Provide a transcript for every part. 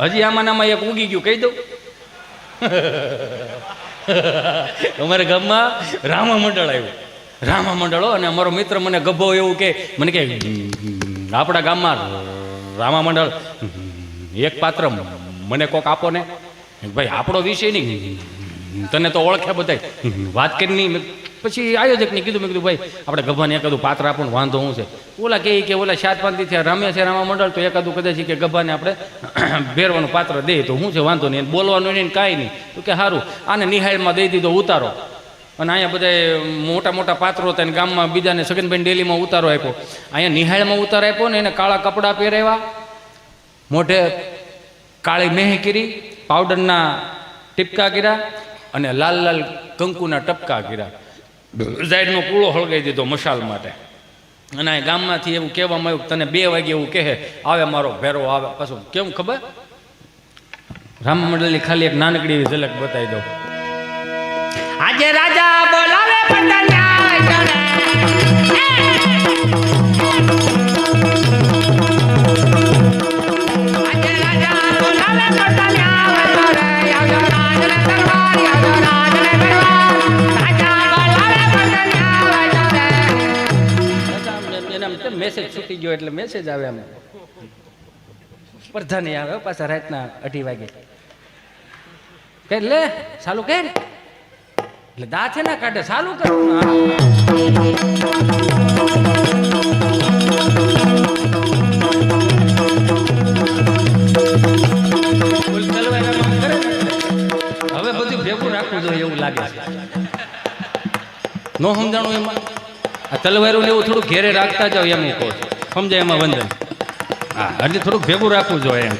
હજી આમાં આમાં એક ઉગી ગયું, કહી દઉં. અમારા ગામમાં રામા મંડળ આવ્યું. રામા મંડળો અને અમારો મિત્ર મને ગભો એવું કે, મને કે આપણા ગામમાં રામા મંડળ એક પાત્ર મને કોક આપો ને. ભાઈ, આપણો વિષય નહીં. તને તો ઓળખે બધાય. વાત કરી નહીં પછી આયોજકને કીધું, મેં કીધું, ભાઈ, આપણે ગભાને એકાદું પાત્ર આપણને વાંધો હું છે? ઓલા કહે કે, ઓલા સાત પાંચથી રમે છે રામા મંડળ, તો એકાદું કદાચ કે ગભાને આપણે ભેરવાનું પાત્ર દઈએ. તો શું છે, વાંધો નહીં. બોલવાનું નહીં કાંઈ નહીં. તો કે સારું આને નિહાળમાં દઈ દીધો, ઉતારો. અને અહીંયા બધા મોટા મોટા પાત્રો હતા અને ગામમાં બીજાને સગનબેન ડેલીમાં ઉતારો આપ્યો. અહીંયા નિહાળમાં ઉતારો આપ્યો ને એને કાળા કપડાં પહેરાવ્યા. મોઢે કાળી મેહ કરી પાવડરના ટીપકા કર્યા અને લાલ લાલ કંકુના ટપકા કર્યા. ઝાડનો કૂળો હળગાવી દીધો મશાલ માટે અને આ ગામમાંથી એવું કહેવામાં આવ્યું તને બે વાગે એવું કહે આવે મારો ભેરો આવે પાછું કેવું ખબર રામ મંડળની ખાલી એક નાનકડી એવી ઝલક બતાવી દઉં આજે રાજા બોલાવે આજે મેસેજ છૂટી ગયો એટલે મેસેજ આવે આમ સ્પર્ધા નહીં આવે પાછા રાતના અઢી વાગે. કે લે સાલું કે? એટલે દા છે ના કાઢે સાલું કર. હવે બધું ભેગું રાખવું જોઈએ એવું લાગે છે. નો સમજાણું એમાં? આ તલવારું ને એવું થોડું ઘેરે રાખતા જાવ એમ હું કહું છું. સમજાય એમાં વંદન? હા, એટલે થોડુંક ભેગું રાખવું જોઈએ એમ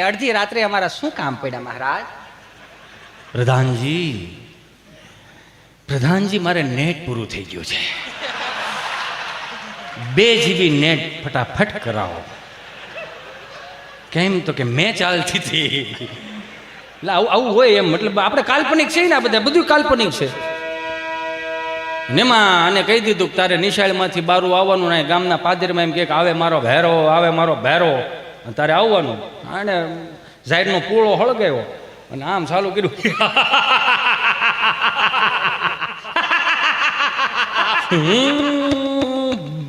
અડધી રાત્રે અમારા શું કામ પડ્યા, મહારાજ? પ્રધાનજી પ્રધાનજી, મારે નેટ પૂરું થઈ ગયું છે. બે જીબી નેટ ફટાફટ કરાવો. કેમ તો કે મેં ચાલતી હતી. એટલે આવું આવું હોય એમ, મતલબ આપણે કાલ્પનિક છે ને આ બધા, બધું કાલ્પનિક છે. નેમાં, આને કહી દીધું કે તારે નિશાળમાંથી બારું આવવાનું ને ગામના પાદરમાં એમ કે, આવે મારો ભેરો, આવે મારો ભેરો. અને તારે આવવાનું. આને ઝાડનો પૂળો હળગાવ્યો અને આમ ચાલુ કર્યું.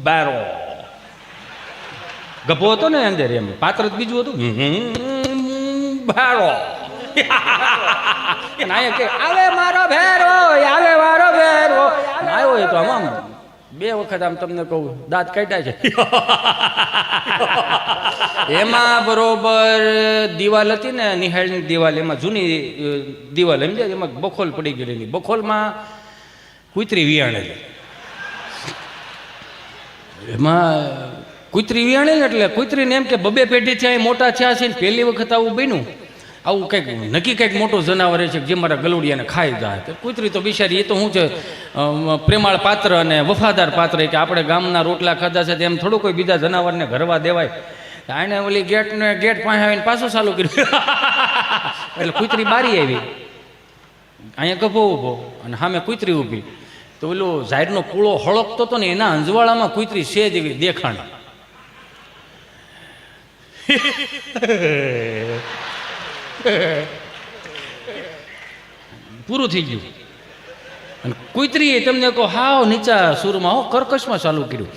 બારો. ગભો હતો ને અંદર એમ, પાત્ર બીજું હતું. બારો. આવે મારો ભેરો આવે મારો ભેરો આવ્યો તો આમ. બે વખત આમ તમને કહું દાંત કાઢ્યા છે. એમાં બરોબર દિવાલ હતી ને નિહાળની દિવાલ એમાં જૂની દિવાલ એમ જાય એમાં બખોલ પડી ગયેલી. બખોલમાં કુતરી વિયાણેલી એમાં કુતરી વિયાણેલી એટલે કુતરીને એમ કે બબે પેઢી થયા મોટા થયા છે ને પહેલી વખત આવું બન્યું. આવું કંઈક નક્કી કંઈક મોટું જનાવર છે જે મારા ગલુડિયાને ખાઈ જાય. કૂતરી તો બિચારી એ તો શું છે પ્રેમાળ પાત્ર અને વફાદાર પાત્ર કે આપણે ગામના રોટલા ખાધા છે તેમ થોડું કોઈ બીજા જનાવરને ઘરવા દેવાય. આને ઓલી ગેટ ને ગેટ પાસે આવીને પાછું ચાલુ કર્યું. એટલે કૂતરી બારી આવી. અહીંયા ગભો ઊભો અને સામે કૂતરી ઊભી. તો ઓલો ઝાડનો કૂળો હળકતો હતો ને, એના અંજવાળામાં કૂતરી છે જ એવી દેખાણ. પૂરું થઈ ગયું. અને કુતરીએ તમને કહો, હાવ નીચા સુરમાં હો, કર્કશમાં ચાલુ કર્યું.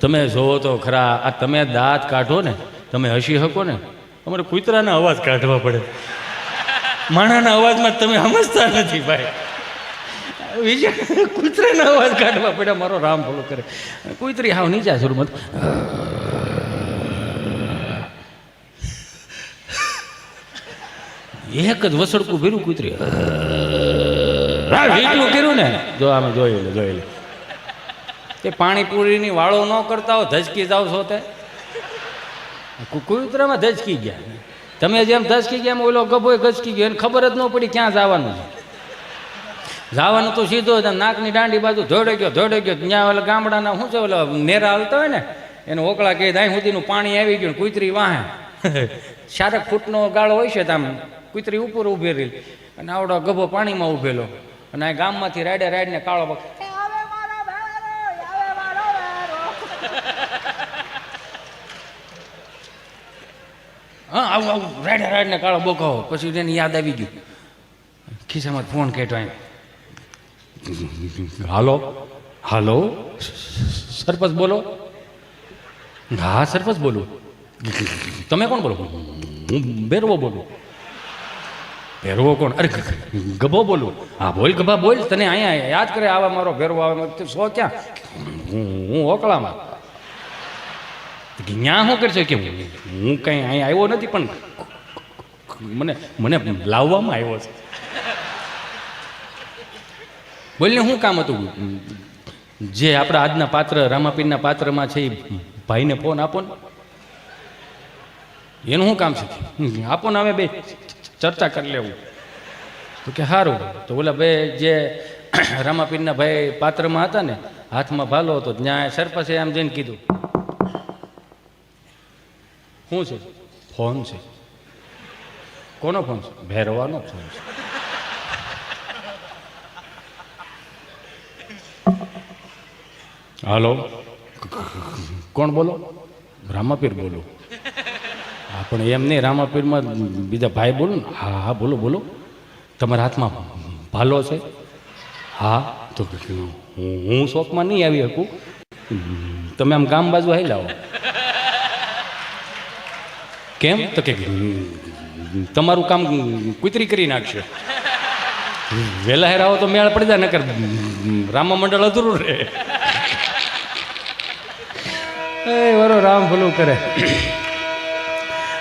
તમે જોવો તો ખરા, આ તમે દાંત કાઢો ને, તમે હસી શકો ને. અમારે કૂતરાના અવાજ કાઢવા પડે. માણાના અવાજમાં તમે સમજતા નથી ભાઈ. વિજય કૂતરાના અવાજ કાઢવા પડ્યા, મારો રામ ભલો કરે. કૂતરી હાવ નીચા સુરમાં એક જ વસડકું ભીરું કૂતરી. એટલું કર્યું ને? જો આમે જોઈ લે જોઈ લે. તે પાણીપુરીની વાળો ન કરતા હો, ધજકી જાવ છો તે? કૂતરામાં ધસકી ગયા. તમે જેમ ધસકી ગયા એમ ઓલો ગભોય ગચકી ગયો, એને ખબર જ ન પડી ક્યાં જવાનું છે. જવાનું તો સીધો નાકની દાંડી બાજુ ધોડે ગયો ધોડે ગયો. ત્યાં ઓલા ગામડાના શું છે ઓલા નેરા હાલતા હોય ને એને ઓકળા કહે દાઈ સુધીનું પાણી આવી ગયું કુતરી વાહે. ચારક ફૂટનો ગાળો હોય છે તામ કુતરી ઉપર ઊભી રહી. અને આવડો ગભો પાણીમાં ઊભેલો. અને આ ગામમાંથી રાડે રાઈડને કાળો બક હા આવું આવું રાડે રાડીને કાળો બોકાવો. પછી એને યાદ આવી ગયું. ખિસ્સામાં ફોન કેટો અહીં હાલો? હાલો? સરપંચ બોલો. હા, સરપંચ બોલું. તમે કોણ બોલો? હું બેરવો બોલું. ભેરવો કોણ? અરે ગભો બોલું. હા, બોલ ગભા, બોલ. તને અહીંયા યાદ કરે આવા મારો ભેરવો, આવે સો ક્યાં? હું ઓકળામાં. ત્યાં શું કરશે કે હું કંઈ અહીંયા આવ્યો નથી, પણ મને મને લાવવામાં આવ્યો છે. બોલને શું કામ હતું? જે આપણા આજના પાત્ર, રામાપીરના પાત્રમાં છે એ ભાઈને ફોન આપો ને. એનું શું કામ છે આપો ને હવે બે ચર્ચા કરી લેવું. તો કે સારું તો ઓલા ભાઈ જે રામાપીરના ભાઈ પાત્રમાં હતા ને, હાથમાં ભાલો હતો ત્યાં સરપંચે આમ જઈને કીધું. શું છે? ફોન છે. કોનો ફોન છે? ભેરવાનો ફોન છે. હાલો. કોણ બોલો? રામાપીર બોલો. હા, પણ એમ નહીં, રામાપીરમાં બીજા ભાઈ બોલો ને? હા હા, બોલો બોલો. તમારા હાથમાં ભાલો છે. હા, તો હું હું શોપમાં નહીં આવી શકું. તમે આમ ગામ બાજુ હાઈ લાવો કેમ? તો કે તમારું કામ કુતરી કરી નાખશે. વહેલા હેર આવો તો મેળ પડી જાય, નકર રામા મંડળ અધૂરું રહે. વરો રામ ભલું કરે.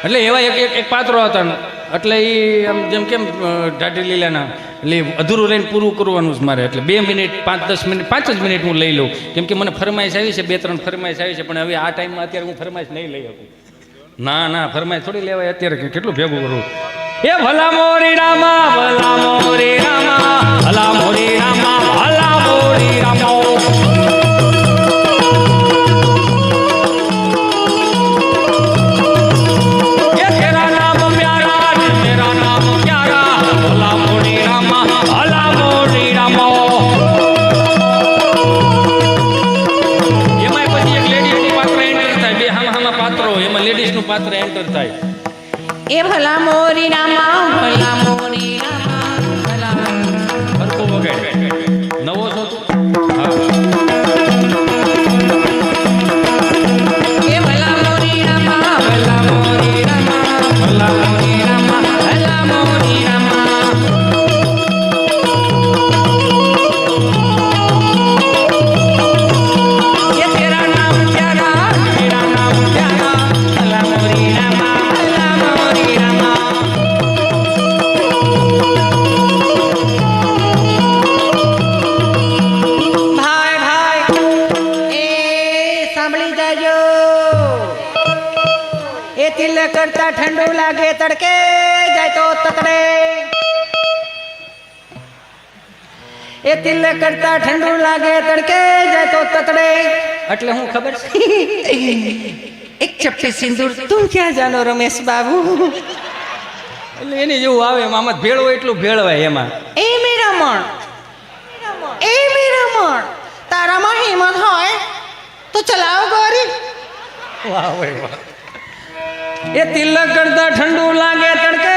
એટલે એવા એક એક પાત્રો હતા. એટલે એ આમ જેમ કેમ ઢાઢી લીલાના, એટલે અધૂરું રહીને પૂરું કરવાનું છે મારે. એટલે બે મિનિટ, પાંચ, દસ મિનિટ, પાંચ જ મિનિટ હું લઈ લઉં. કેમ કે મને ફરમાઈશ આવી છે, બે, ત્રણ ફરમાઈશ આવી છે, પણ હવે આ ટાઈમમાં અત્યારે હું ફરમાઈશ નહીં લઈ શકું. ના ના, ફરમાઈશ થોડી લેવાય અત્યારે કેટલું ભેગું કરું. એ ભલા મોરી રામા, ભલા મોરી રામા, ભલા મોરી ઠંડુ લાગે તડકે જાય તો તતડે. એ તિલ કરતા ઠંડુ લાગે તડકે જાય તો તતડે. એટલે હું ખબર છે? એક ચપટી સિંદૂર તું ક્યાં જાનો રમેશ બાબુ? એટલે એની જેવું આવે એમાં આમાં ભેળ હોય એટલું ભેળવાય એમાં. એ મીરામણ એ મીરામણ તારામાં હિંમત હોય તો ચલાવ ગોરી. વાહ વાહ. એ તિલક કરતા ઠંડુ લાગે તડકે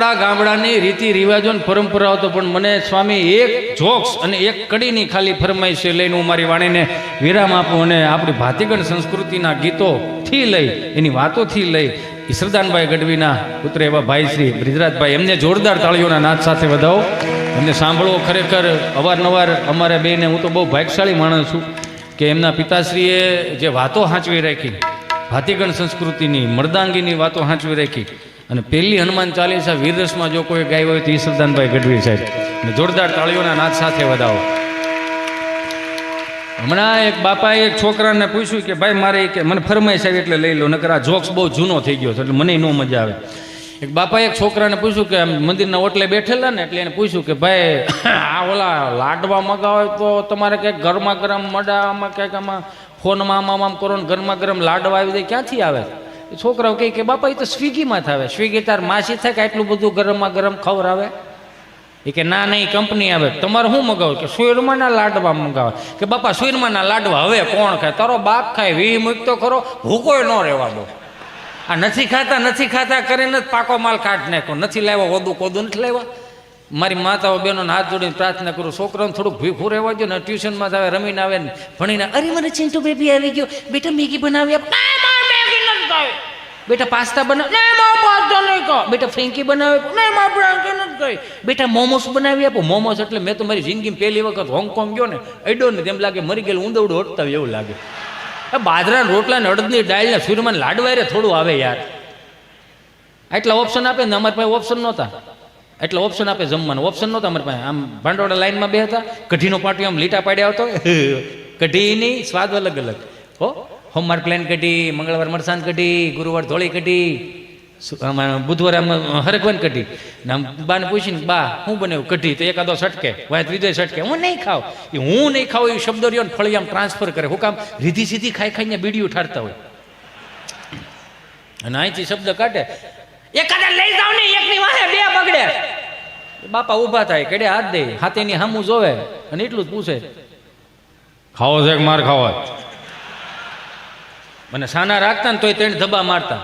ગાબડાની રીતિ રિવાજો અને પરંપરાઓ તો પણ મને સ્વામી એક જોક્સ અને એક કડીની ખાલી ફરમાઈશ લઈને હું મારી વાણીને વિરામ આપું અને આપણી ભાતીગણ સંસ્કૃતિના ગીતોથી લઈ, એની વાતોથી લઈ ઈશ્રદાનભાઈ ગઢવીના પુત્ર એવા ભાઈ શ્રી બ્રિજરાજભાઈ, એમને જોરદાર તાળીઓના નાદ સાથે વધાવો. એમને સાંભળવો ખરેખર, અવારનવાર અમારે બેને હું તો બહુ ભાગ્યશાળી માણસ છું કે એમના પિતાશ્રીએ જે વાતો હાંચવી રાખી, ભાતીગણ સંસ્કૃતિની, મર્દાંગીની વાતો હાંચવી રાખી અને પહેલી હનુમાન ચાલીસા વીરરસમાં જો કોઈ ગાય હોય તો ઈશ્વરદાનભાઈ ગઢવી સાહેબ. અને જોરદાર તાળીઓના નાદ સાથે વધાવો. હમણાં એક બાપાએ એક છોકરાને પૂછ્યું કે, ભાઈ, મારે કે મને ફરમાઈશ આવી એટલે લઈ લો, નકર આ જોક્સ બહુ જૂનો થઈ ગયો છે, એટલે મને ન મજા આવે. એક બાપાએ એક છોકરાને પૂછ્યું કે, આમ મંદિરના ઓટલે બેઠેલા ને? એટલે એને પૂછ્યું કે, ભાઈ, આ ઓલા લાડવા મગાવે તો તમારે કંઈક ગરમા ગરમ મડામાં કંઈક આમાં ફોનમાં આમ આમ કરો ને ગરમા ગરમ લાડવા આવી જાય, ક્યાંથી આવે? છોકરાઓ કહે કે, બાપા, એ તો સ્વિગીમાં આવે. સ્વિગી તાર માસી થાય કે આટલું બધું ગરમા ગરમ ખવડાવે એ કે, ના, નહીં, કંપની આવે. તમારે શું મગાવું કે સુરમાના લાડવા મગાવે. કે, બાપા સુરમાના લાડવા હવે કોણ ખાય? તારો બાપ ખાય, વી મૂકતો ખરો. ભૂકોય ન રહેવા દો. આ નથી ખાતા નથી ખાતા કરીને જ પાકો માલ કાઢ નાખો નથી લાવ્યા ઓદું કોદું નથી લાવ્યા. મારી માતાઓ બહેનોને હાથ જોડીને પ્રાર્થના કરું, છોકરાઓને થોડુંક ભીખું રહેવા દો ને, ટ્યુશનમાં આવે, રમીને આવે ભણીને, અરે, મને ચિંટુ બેબી આવી ગયો. બેટા, મેગી બનાવી આપ. "ના, મારે મેગી નથી ખાવી." બેટા પાસ્તા બનાવે નહીં મારે પાસ્તા નહીં કહો બેટા ફ્રેન્કી બનાવે નહીં મારે ફ્રેન્કી નથી કહી બેટા મોમોસ બનાવી આપો. મોમોસ એટલે મેં તો મારી જિંદગીમાં પહેલી વખત હોંગકોંગ ગયો ને અડ્યો ને તેમ લાગે મરી ગયેલું ઊંધવડું હટતા એવું લાગે. બાજરા રોટલા ને અડદની દાળ ને લાડવા રે થોડું આવે યાર. આટલા ઓપ્શન આપે ને અમારી પાસે ઓપ્શન નહોતા. એટલે ઓપ્શન આપે જમવાનું. ઓપ્શન નહોતા અમારી પાસે. આમ ભાંડોળા લાઈનમાં બે હતા કઢીનો પાટી આમ લીટા પાડ્યા હતો કઢીની સ્વાદ અલગ અલગ. હો? સોમવાર પ્લેન કઢી, મંગળવાર મરસાન કઢી, ગુરુવાર ધોળી કઢી બુધવારે આમ હરકવાન કઢી. ને આમ બાને પૂછીને, બા, હું બનાવ્યું કઢી? તો એકાદો સટકે વાય વિજય સટકે હું નહીં ખાવ એ હું નહીં ખાવ એ શબ્દ રહ્યો ને ફળી આમ ટ્રાન્સફર કરે. હું કામ રીધી સીધી ખાઈ ખાઈને બીડી ઉઠાડતા હોય. અને અહીંથી શબ્દ કાઢે, એકાદે લઈ જાવ ને, એકની વાહે બે બગડે. બાપા ઊભા થાય, કેડે હાથ દે, હાથેની હામું જોવે. અને એટલું જ પૂછે, ખાવો છે કે માર ખાવો? મને સાના રાખતા ને તોય તેને ધબા મારતા.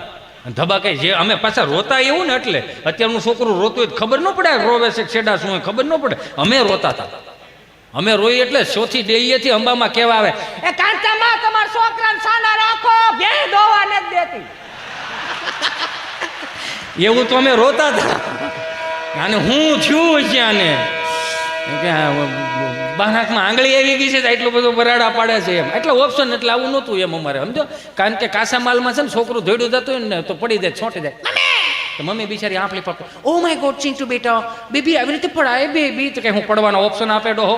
ધબા કઈ જે અમે પાછા રોતા એવું ને એટલે અત્યારનું છોકરું રોતું હોય ખબર ન પડે રોવે છે છેડા શું ખબર ન પડે. અમે રોતા હતા અમે રોઈ એટલે ચોથી ડેલીએથી અંબામાં કેવા આવે એ કાંતામાં તમારા છોકરાને સાના રાખો બે દોવા નથી દેતી. એવું તો અમે રોતા હતા અને હું છે આને કે આ બાનાકમાં આંગળી આવી ગઈ છે તો એટલું બધું બરાડા પાડે છે એમ. એટલે ઓપ્શન એટલે આવું નહોતું એમ અમારે સમજો? કારણ કે કાસા માલમાં છે ને છોકરું ધોડ્યું જતું હોય ને તો પડી જાય છોટી જાય. તો મમ્મી બિચારી આંપલી પકડે. ઓ માય ગોડ ચિંટુ બેટા બેબી આવી રીતે પડાય બેબી? તો કે હું પડવાનો ઓપ્શન આપે ડોહો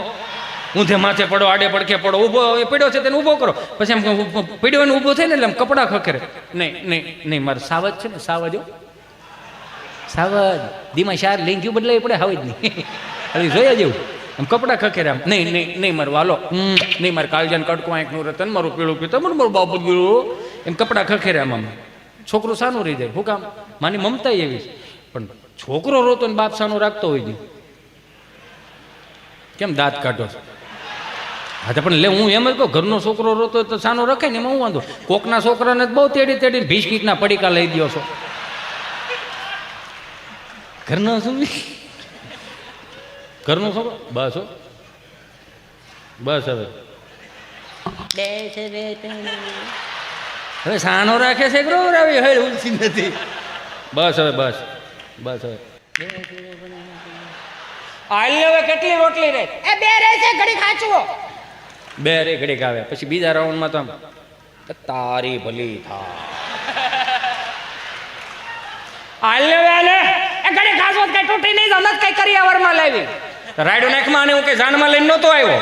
ઊંધે માથે પડો આડે પડખે પડો ઊભો એ પડ્યો છે તેને ઊભો કરો. પછી એમ પડ્યો ને ઊભો થાય ને એટલે એમ કપડાં ખખરે. નહીં નહીં નહીં મારે સાવજ છે ને સાવજો સાવજ. ધીમા શાર લિંગ્યું ગયું બદલાવી પડે હવે જ નહીં. હવે જોયા જેવું. આમ કપડાં ખખેરે આમ નહીં નહીં નહીં મારું વાલો નહીં મારે કાળજાન કડકો આંખનું રતન મારું પીળું પીતું મારું મારું બાપુ ગયું એમ કપડાં ખખેરે આમ. છોકરું સાનું રહી જાય હું કામ? માની મમતા એવી પણ છોકરો રોતો ને બાપ સાનું રાખતો હોય છે કેમ દાંત કાઢો છો? હા તો પણ લે હું એમ જ કહું ઘરનો છોકરો રોતો તો સાનો રખાય ને એમાં હું વાંધો? કોકના છોકરાને બહુ તેડી તેડીને કીટના પડીકા લઈ દ્યો છો. ઘરનો શું? ઘરનો શું બસ હો. બસ હવે. હવે સાનો રાખે છે રોવ રાવી? હવે ઉલસી નથી. બસ હવે બસ. બસ હવે. આલી હવે કેટલી રોટલી રહે એ બે રહે છે ઘડી ખાચવો બે રે ઘડી ખાવે પછી બીજા રાઉન્ડમાં તો આમ, તારી ભલી થા. આલી હવે આલે એ ઘડી ખાચવો કઈ તૂટી નહીં જમત કઈ કરી આવરમાં લાવી. રાયડો નાખમાં અને હું કઈ જાનમાં લઈને નહોતો આવ્યો.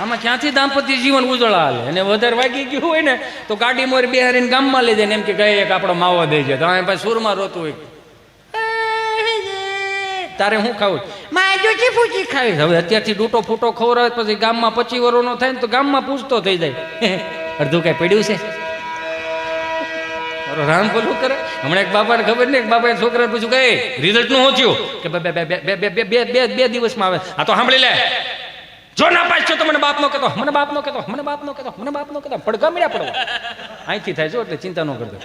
આમાં ક્યાંથી દાંપત્ય જીવન ઉજળા હાલે અને વધારે વાગી ગયું હોય ને તો ગાડી મોર બિહારીને ગામમાં લઈ જાય ને એમ કે ગઈ એક આપણો માવો દઈ જાય. તો પછી સુરમાં રોતું હોય. તારે હું ખાવું? માં જોજી પૂછી ખાવી. હવે અત્યારથી ડૂટો ફૂટો ખવરાવે પછી ગામમાં પચી વર્ષનો થાય ને તો ગામમાં પૂછતો થઈ જાય. અડધું કઈ પડ્યું છે? રામ બોલું કરે? હમણાં એક બાપાને ખબર નહીં બાપાએ છોકરાને પૂછ્યું કઈ રિઝલ્ટનું નું થયું? કે બે બે બે બે બે બે બે દિવસમાં આવે. આ તો સાંભળી લે. જો ના પાસ છો તો મને બાપનો કહેતો, મને બાપનો કહેતો, મને બાપનો કહેતો, મને બાપનો કહેતો. પડઘા મળ્યા પડવા. અહીંથી થાય છો એટલે ચિંતા ન કરતો.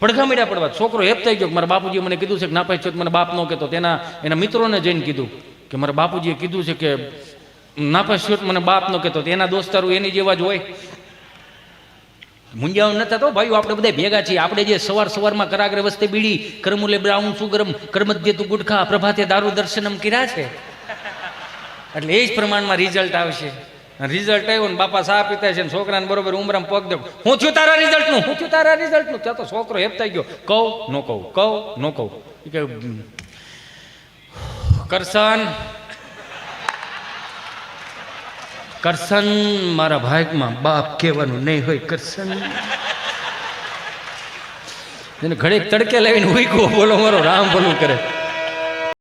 પડઘા મળ્યા પડવા. છોકરો એપ થઈ ગયો મારા બાપુજીએ મને કીધું છે કે ના પાસ છો તો મને બાપ ન કહેતો. તેના, એના મિત્રોને જઈને કીધું કે મારા બાપુજીએ કીધું છે કે, ના પાસ છો મને બાપ ન કહેતો. એના દોસ્તારો એની જેવા જ હોય. મુંજાવ ન તો ભાઈઓ આપણે બધા ભેગા છીએ. આપણે જે સવાર સવારમાં કરાગ્ર વસ્તે બીડી કરમુલે બ્રાઉન સુગરમ કરમધ્ય તું ગુટખા પ્રભાતે દારૂ દર્શનમ કર્યા છે. એટલે એ જ પ્રમાણમાં રિઝલ્ટ આવશે. રિઝલ્ટ આવ્યું ને બાપા સા પીતા છે ને છોકરાને બરોબર ઉમરામ પગ દે. હું થયું તારા રિઝલ્ટનું હું થયું તારા રિઝલ્ટનું ત્યાં તો છોકરો હેપતાઈ ગયો. કહું નો કહું. કહું નો કહું. કે "હમ, કરશન મારા ભાગમાં બાપ કહેવાનું નહીં હોય, કરશન. એને ઘડીક તડકે લાવીને ઉઈકો બોલો, મારો રામ ભલું કરે.